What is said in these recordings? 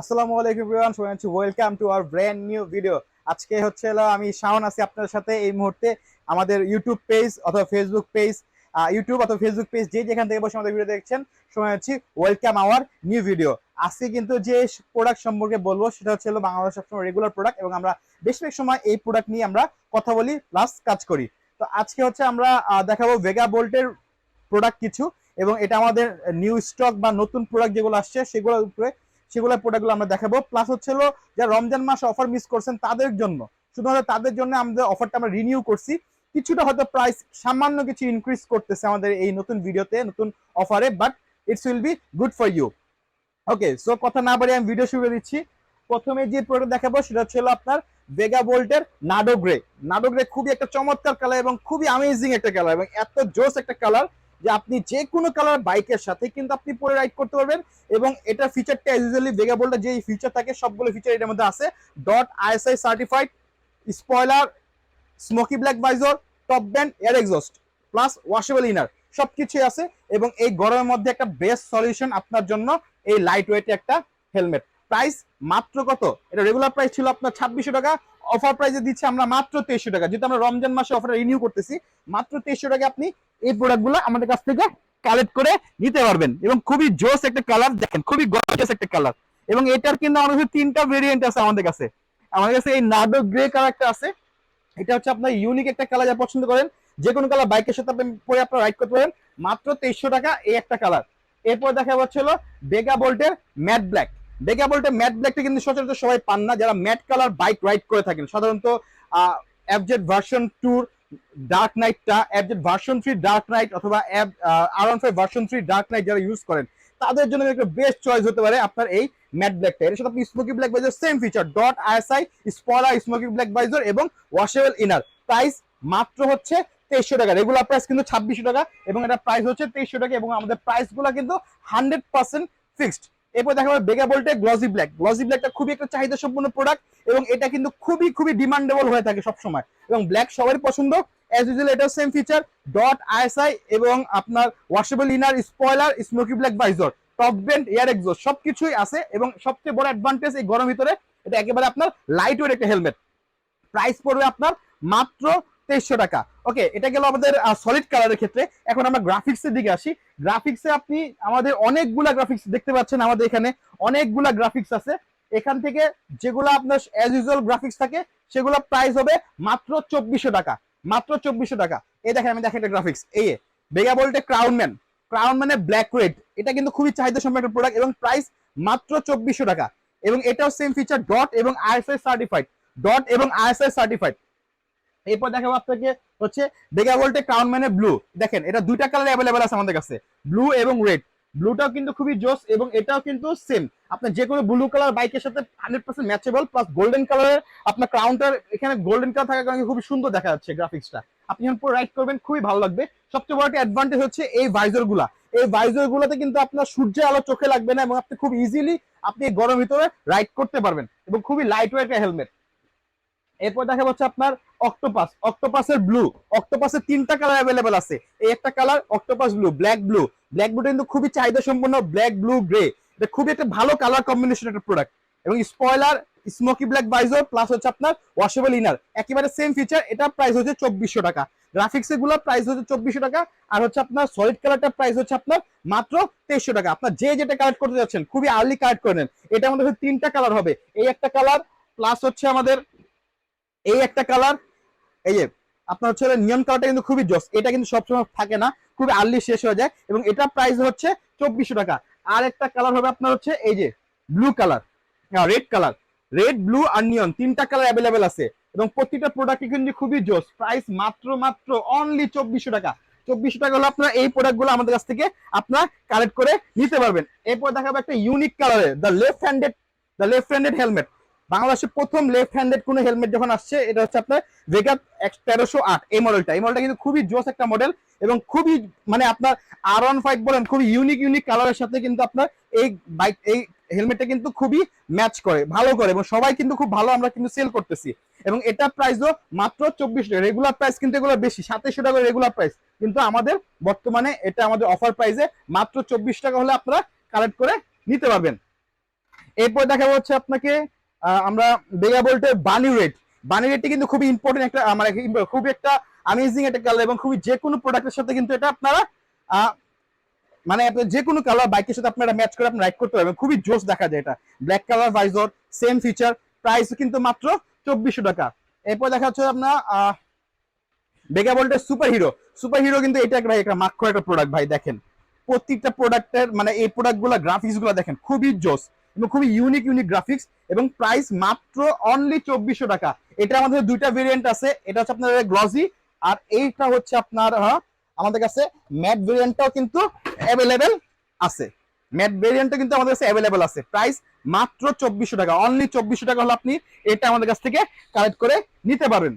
আসসালামু আলাইকুম এভরিওয়ান সবাই হচ্ছে welcome to our brand new video আজকে হচ্ছে হলো আমি শাওন আছি আপনাদের সাথে এই মুহূর্তে। আমাদের ইউটিউব পেজ অথবা ফেসবুক পেজ ইউটিউব অথবা ফেসবুক পেজ যে যেখান থেকে বসে আমাদের ভিডিও দেখছেন, সময় হচ্ছে ওয়েলকাম আওয়ার নিউ ভিডিও আজকে কিন্তু যে প্রোডাক্ট সম্পর্কে বলব, সেটা হচ্ছে হলো বাংলাদেশ সবসময় রেগুলার প্রোডাক্ট এবং আমরা বেশিরভাগ সময় এই প্রোডাক্ট নিয়ে আমরা কথা বলি প্লাস কাজ করি। তো আজকে হচ্ছে আমরা দেখাবো ভেগা বোল্টের প্রোডাক্ট কিছু এবং এটা আমাদের নিউ স্টক বা নতুন প্রোডাক্ট যেগুলো আসছে, সেগুলোর উপরে সেগুলো প্রোডাক্টগুলো আমরা দেখাবো। প্লাস হচ্ছে যারা রমজান মাসে অফার মিস করছেন তাদের জন্য, শুধুমাত্র তাদের জন্য আমাদের অফারটা আমরা রিনিউ করছি। কিছুটা হয়তো প্রাইস সামান্য কিছু ইনক্রিজ করতেছে আমাদের এই নতুন ভিডিওতে নতুন অফারে but it's will be good for you okay so কথা না বাড়ি আমি ভিডিও শুরু করে দিচ্ছি। প্রথমে যে প্রোডাক্ট দেখাবো, সেটা হচ্ছে আপনার ভেগা বোল্টের নাডো গ্রে নাডো গ্রে খুবই একটা চমৎকার কালার এবং খুবই অ্যামেজিং একটা কালার এবং এত জোস একটা কালার যে আপনি যে কোনো কালার বাইকের সাথে কিন্তু আপনি পরে রাইড করতে পারবেন এবং এটা ফিচারটা ইউজুয়ালি ভেগা বোল্টের যে ফিচার থাকে, সবগুলো ফিচার এটার মধ্যে আছে। DOT ISI certified spoiler smoky black visor top band air exhaust plus washable inner সবকিছুই আছে এবং এই গরমের মধ্যে একটা বেস্ট সলিউশন আপনার জন্য এই লাইট ওয়েটে একটা হেলমেট প্রাইস মাত্র কত? এটা রেগুলার প্রাইস ছিল আপনার ছাব্বিশশো টাকা অফার প্রাইসে দিচ্ছি আমরা মাত্র তেইশশো টাকা। যেহেতু আমরা রমজান মাসে অফার রিনিউ করতেছি, মাত্র তেইশশো টাকা আপনি এই প্রোডাক্টগুলো আমাদের কাছ থেকে কালেক্ট করে নিতে পারবেন। এবং খুবই জোস একটা কালার দেখেন, খুবই গর্জিয়াস একটা কালার এবং এটার কিন্তু আমাদের কাছে তিনটা ভেরিয়েন্ট আছে আমাদের কাছে। আমাদের কাছে এই নাডো গ্রে কালারটা আছে। এটা হচ্ছে আপনার ইউনিক একটা কালার যা পছন্দ করেন। যে কোনো কালার বাইকের সাথে আপনি পরে আপনার রাইড করতে পারেন। মাত্র তেইশশো টাকা এই একটা কালার এরপর দেখা যাচ্ছে হলো বেগা বোল্টের ম্যাট ব্ল্যাক বেগা বোল্টের ম্যাট ব্ল্যাকটা কিন্তু সচরাচর সবাই পান না। যারা ম্যাট কালার বাইক রাইড করে থাকেন, সাধারণত অ্যাবজেট ভার্সন টুর dark নাইটটা Apache version three dark knight অথবা R one five version three dark knight যারা ইউজ করেন, তাদের জন্য একটা বেস্ট চয়েস হতে পারে আপনার এই ম্যাট ব্ল্যাকটা এর সাথে আপনি smoky black visor same feature DOT ISI spoiler smoky black visor এবং ওয়াশেবল ইনার প্রাইস মাত্র হচ্ছে তেইশশো টাকা। রেগুলার প্রাইস কিন্তু ছাব্বিশশো টাকা এবং এটা প্রাইস হচ্ছে তেইশশো টাকা এবং আমাদের প্রাইসগুলো কিন্তু হান্ড্রেড পার্সেন্ট ফিক্সড এরপর দেখা যাবে বেগা বলতে গ্লসি ব্ল্যাক গ্লসি ব্ল্যাকটা খুবই একটা চাহিদা সম্পূর্ণ প্রোডাক্ট এবং এটা কিন্তু খুবই খুবই ডিমান্ডেবল হয়ে থাকে সবসময়। এবং ব্ল্যাক সবারই পছন্দ। অ্যাজ ইউজুয়াল এটা সেম ফিচার ডট আইএসআই এবং আপনার washable inner spoiler smoky black visor top vent air exhaust সবকিছুই আছে এবং সবচেয়ে বড় অ্যাডভান্টেজ এই গরম ভিতরে, এটা একেবারে আপনার লাইট ওয়েট একটা হেলমেট প্রাইস পড়বে আপনার মাত্র তেইশশো টাকা। ওকে এটা গেল আমাদের সলিড কালারের ক্ষেত্রে। এখন আমরা গ্রাফিক্স এর দিকে আসি। গ্রাফিক্সে আপনি আমাদের অনেকগুলা গ্রাফিক্স দেখতে পাচ্ছেন আমাদের এখানে। অনেকগুলা গ্রাফিক্স আছে। এখান থেকে যেগুলো আপনার অ্যাজ ইউজুয়াল গ্রাফিক্স থাকে, সেগুলো প্রাইস হবে মাত্র চব্বিশশো টাকা। মাত্র চব্বিশশো টাকা। এই দেখেন, আমি দেখেন গ্রাফিক্স এই বেগা বলতে ক্রাউন ম্যান ক্রাউন মানে ব্ল্যাক রেড এটা কিন্তু খুবই চাহিদা সম্পন্ন একটা প্রোডাক্ট এবং প্রাইস মাত্র চব্বিশশো টাকা। এবং এটাও সেম ফিচার ডট এবং আইএসআই সার্টিফাইড ডট এবং আইএসআই সার্টিফাইড এরপর দেখাবো আপনাকে হচ্ছে বেগা ভোল্টে ক্রাউন ম্যানের ব্লু দেখেন, এটা দুইটা কালার অ্যাভেলেবেল আছে আমাদের কাছে ব্লু এবং রেড ব্লুটাও কিন্তু খুবই জোস এবং এটাও কিন্তু সেম আপনার যে কোনো ব্লু কালার বাইকের সাথে hundred percent matchable plus golden কালারের আপনার ক্রাউনটার এখানে গোল্ডেন কালার থাকার কারণে খুবই সুন্দর দেখা যাচ্ছে গ্রাফিক্সটা আপনি যখন পুরো রাইড করবেন, খুবই ভালো লাগবে। সবচেয়ে বড় একটা অ্যাডভান্টেজ হচ্ছে এই ভাইজরগুলা। এই ভাইজর গুলাতে কিন্তু আপনার সূর্যের আলো চোখে লাগবে না এবং আপনি খুব ইজিলি আপনি গরম ভিতরে রাইড করতে পারবেন এবং খুবই লাইট ওয়েট হেলমেট এরপর দেখা যাচ্ছে আপনার অক্টোপাস অক্টোপাসের ব্লু অক্টোপাসের তিনটা কালার অ্যাভেলেবেল আছে। এই একটা colour octopus blue black blue black ব্লুটা কিন্তু খুবই চাহিদা সম্পন্ন ব্ল্যাক ব্লু গ্রে এটা খুবই একটা ভালো কালার কম্বিনেশন একটা প্রোডাক্ট এবং spoiler smoky black visor plus হচ্ছে আপনার ওয়াশেবল ইনার একেবারে সেম ফিচার এটা প্রাইস হচ্ছে চব্বিশশো টাকা। গ্রাফিক্স এগুলো প্রাইস হচ্ছে চব্বিশশো টাকা, আর হচ্ছে আপনার সলিড কালারটা প্রাইস হচ্ছে আপনার মাত্র তেইশশো টাকা। আপনার যে যেটা কালেক্ট করতে যাচ্ছেন, খুবই আর্লি কালেক্ট করে নেন। এটা আমাদের হচ্ছে তিনটা কালার হবে। এই একটা কালার প্লাস হচ্ছে আমাদের এই একটা কালার এই যে, আপনার হচ্ছে নিয়ন কালারটা কিন্তু খুবই জস। এটা কিন্তু সবসময় থাকে না, খুবই আর্লি শেষ হয়ে যায় এবং এটা প্রাইস হচ্ছে চব্বিশশো টাকা। আর একটা কালার হবে আপনার হচ্ছে এই যে blue colour red colour red blue আর নিয়ন তিনটা কালার অ্যাভেলেবেল আছে। এবং প্রতিটা প্রোডাক্ট কিন্তু খুবই জোস। প্রাইস মাত্র মাত্র অনলি চব্বিশশো টাকা। চব্বিশশো টাকা হলে আপনার এই প্রোডাক্টগুলো আমাদের কাছ থেকে আপনার কালেক্ট করে নিতে পারবেন। এরপর দেখাবো একটা ইউনিক কালারের the left handed the left handed helmet বাংলাদেশে প্রথম লেফট হ্যান্ডেড কোনো হেলমেট যখন আসছে, এটা হচ্ছে আপনার ভেগা তেরোশো আট। এই মডেলটা এই মডেলটা কিন্তু খুবই জোস একটা মডেল এবং খুবই মানে আপনার আর ওয়ান ফাইভ বলেন, খুবই ইউনিক ইউনিক কালারের সাথে কিন্তু আপনার এই বাইক এই হেলমেটটা কিন্তু খুবই ম্যাচ করে, ভালো করে এবং সবাই কিন্তু খুব ভালো আমরা কিন্তু সেল করতেছি। এবং এটা প্রাইসও মাত্র চব্বিশ টাকা। রেগুলার প্রাইস কিন্তু এগুলো বেশি, সাতাইশশো টাকা রেগুলার প্রাইস কিন্তু আমাদের বর্তমানে এটা আমাদের অফার প্রাইসে মাত্র চব্বিশ টাকা হলে আপনারা কালেক্ট করে নিতে পারবেন। এরপর দেখাবো হচ্ছে আপনাকে আমরা বেগা বলতে বানি রেট বানি রেটটি কিন্তু খুবই ইম্পর্টেন্ট একটা আহ, মানে খুবই একটা আমেজিং একটা কালার এবং খুবই যে কোনো প্রোডাক্টের সাথে কিন্তু এটা আপনারা মানে যে কোনো কালার বাইকের সাথে আপনারা ম্যাচ করে আপনি রাইড করতে পারবেন। খুবই জোস দেখা যায় এটা। Black colour visor same feature price কিন্তু মাত্র চব্বিশশো টাকা। এরপর দেখা যাচ্ছে আপনার বেগা বলটের সুপার হিরো সুপার হিরো কিন্তু এটা ভাই একটা মাক্ষ একটা প্রোডাক্ট ভাই দেখেন। প্রত্যেকটা প্রোডাক্টের মানে এই প্রোডাক্টগুলা গ্রাফিক্সগুলা দেখেন খুবই জোস এবং খুবই ইউনিক ইউনিক গ্রাফিক্স এবং প্রাইস মাত্র অনলি চব্বিশশো টাকা। এটা আমাদের দুইটা ভেরিয়েন্ট আছে। এটা হচ্ছে আপনার গ্লসি আর এইটা হচ্ছে আপনার হ্যাঁ, আমাদের কাছে ম্যাট ভেরিয়েন্টটাও কিন্তু অ্যাভেলেবেল আছে। ম্যাট ভেরিয়েন্টটা কিন্তু আমাদের কাছে অ্যাভেলেবেল আছে। প্রাইস মাত্র চব্বিশশো টাকা। অনলি চব্বিশশো টাকা হলে আপনি এটা আমাদের কাছ থেকে কালেক্ট করে নিতে পারবেন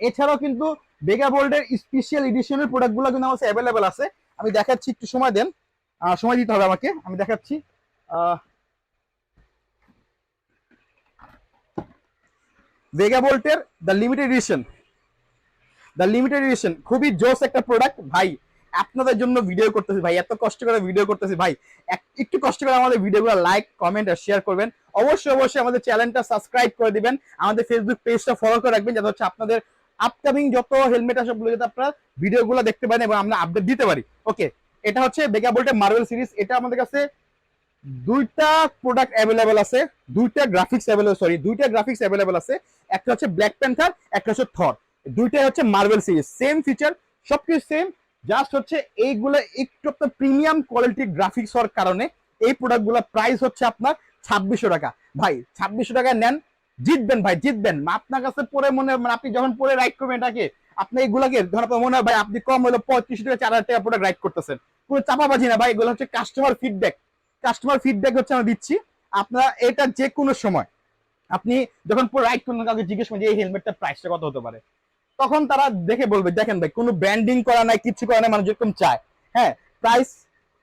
এছাড়াও কিন্তু বেগা বোল্ডের স্পেশাল এডিশনের প্রোডাক্টগুলো কিন্তু আমার কাছে অ্যাভেলেবেল আছে। আমি দেখাচ্ছি একটু সময় দেন। সময় দিতে হবে আমাকে। আমি দেখাচ্ছি। Vega বোল্টের the limited edition the limited edition খুবই জোস একটা প্রোডাক্ট ভাই, আপনাদের জন্য ভিডিও করতেছি ভাই, এত কষ্ট করে ভিডিও করতেছি ভাই। একটু কষ্ট করে আমাদের ভিডিওগুলো লাইক কমেন্ট আর শেয়ার করবেন। অবশ্যই অবশ্যই আমাদের চ্যানেলটা সাবস্ক্রাইব করে দিবেন। আমাদের ফেসবুক পেজটা ফলো করে রাখবেন, যাতে হচ্ছে আপনাদের আপকামিং যত হেলমেট আছে সবগুলো যাতে আপনারা ভিডিওগুলো দেখতে পারেন এবং আমরা আপডেট দিতে পারি। ওকে এটা হচ্ছে বেগা বোল্টের মার্বেল সিরিজ এটা আমাদের কাছে দুইটা প্রোডাক্ট অ্যাভেলেবেল আছে, দুইটা গ্রাফিক্স অ্যাভেলেবল সরি দুইটা গ্রাফিক্স অ্যাভেলেবল আছে, একটা হচ্ছে ব্ল্যাক প্যান্থার একটা হচ্ছে থর দুইটাই হচ্ছে মার্বেল সিরিজ সেম ফিচার সবকিছু সেম জাস্ট হচ্ছে এইগুলো একটু আপনার প্রিমিয়াম কোয়ালিটির গ্রাফিক্স হওয়ার কারণে এই প্রোডাক্টগুলো প্রাইস হচ্ছে আপনার ছাব্বিশশো টাকা। ভাই, ছাব্বিশশো টাকা নেন, জিতবেন ভাই, জিতবেন। আপনার কাছে পরে মনে মানে আপনি যখন পরে রাইড করবেন এটাকে, আপনি এইগুলাকে ধর আপনার মনে হয়, ভাই, আপনি কম হলো পঁয়ত্রিশ টাকা চার হাজার টাকা প্রোডাক্ট রাইড করতেছেন। কোনো চাপাবাজি না, ভাই, এগুলো হচ্ছে কাস্টমার ফিডব্যাক কাস্টমার ফিডব্যাক হচ্ছে আমরা দিচ্ছি। আপনারা এটা যে কোনো সময়, আপনি যখন পুরো রাইড করবেন কাউকে জিজ্ঞেস করেন যে এই হেলমেটটার প্রাইসটা কত হতে পারে? তখন তারা দেখে বলবে, দেখেন ভাই, কোনো ব্র্যান্ডিং করা নাই, কিছু করা নাই, মানুষ যেরকম চায়। হ্যাঁ প্রাইস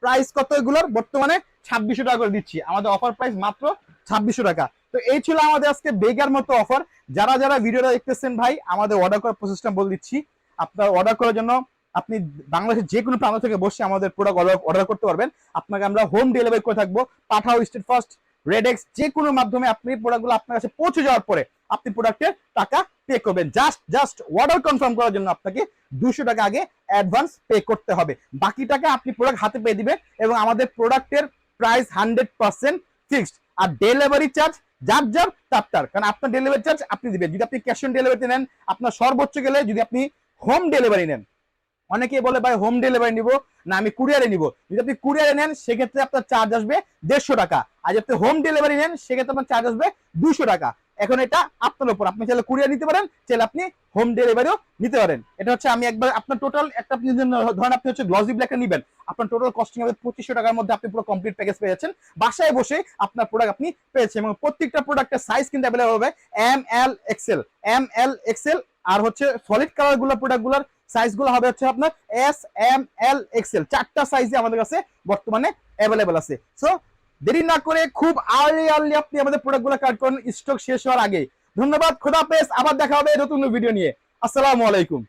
প্রাইস কত এগুলোর? বর্তমানে ছাব্বিশশো টাকা করে দিচ্ছি। আমাদের অফার প্রাইস মাত্র ছাব্বিশশো টাকা। তো এই ছিল আমাদের আজকে বেগার মতো অফার যারা যারা ভিডিওটা দেখতেছেন ভাই, আমাদের অর্ডার করার প্রসেসটা বলে দিচ্ছি। আপনার অর্ডার করার জন্য আপনি বাংলাদেশের যে কোনো প্রান্ত থেকে বসে আমাদের প্রোডাক্ট অর্ডার করতে পারবেন। আপনাকে আমরা হোম ডেলিভারি করে থাকব। পাঠাও স্টেট ফার্স্ট রেডেক্স যে কোনো মাধ্যমে আপনি প্রোডাক্টগুলো আপনার কাছে পৌঁছে যাওয়ার পরে আপনি প্রোডাক্টের টাকা পে করবেন। জাস্ট জাস্ট অর্ডার কনফার্ম করার জন্য আপনাকে দুশো টাকা আগে অ্যাডভান্স পে করতে হবে। বাকি টাকা আপনি প্রোডাক্ট হাতে পেয়ে দিবেন এবং আমাদের প্রোডাক্টের প্রাইস হান্ড্রেড পার্সেন্ট ফিক্সড আর ডেলিভারি চার্জ যার যার, তার তার। কারণ আপনার ডেলিভারি চার্জ আপনি দিবেন। যদি আপনি ক্যাশ অন ডেলিভারিতে নেন, আপনার সর্বোচ্চ গেলে যদি আপনি হোম ডেলিভারি নেন অনেকে বলে, ভাই হোম ডেলিভারি নিব, না, আমি কুরিয়ারে নিব। যদি আপনি কুরিয়ারে নেন, সেক্ষেত্রে আপনার চার্জ আসবে দেড়শো টাকা। আর যদি আপনি হোম ডেলিভারি নেন, সেক্ষেত্রে আপনার চার্জ আসবে দুশো টাকা। এখন এটা আপনার উপর। আপনি চাইলে কুরিয়ার নিতে পারেন, চাইলে আপনি হোম ডেলিভারিও নিতে পারেন। এটা হচ্ছে আমি একবার আপনার টোটাল একটা আপনি ধরেন আপনি হচ্ছে গ্লসি ব্ল্যাকটা নিবেন, আপনার টোটাল কস্টিং হবে পঁচিশশো টাকার মধ্যে আপনি পুরো কমপ্লিট প্যাকেজ পেয়ে যাচ্ছেন। বাসায় বসে আপনার প্রোডাক্ট আপনি পেয়েছেন এবং প্রত্যেকটা প্রোডাক্টের সাইজ কিন্তু অ্যাভেলেবল হবে M L XL M L XL আর হচ্ছে সলিড কালারগুলো প্রোডাক্টগুলোর সাইজগুলো হবে হচ্ছে আপনার এস এম এল এক্সেল চারটা সাইজে আমাদের কাছে বর্তমানে অ্যাভেলেবল আছে। সো দেরি না করে খুব আর্লি আর্লি আপনি আমাদের প্রোডাক্টগুলো কাট করুন। স্টক শেষ হওয়ার আগে। ধন্যবাদ, খোদা পেস আবার দেখা হবে নতুন ভিডিও নিয়ে। আসসালামু আলাইকুম।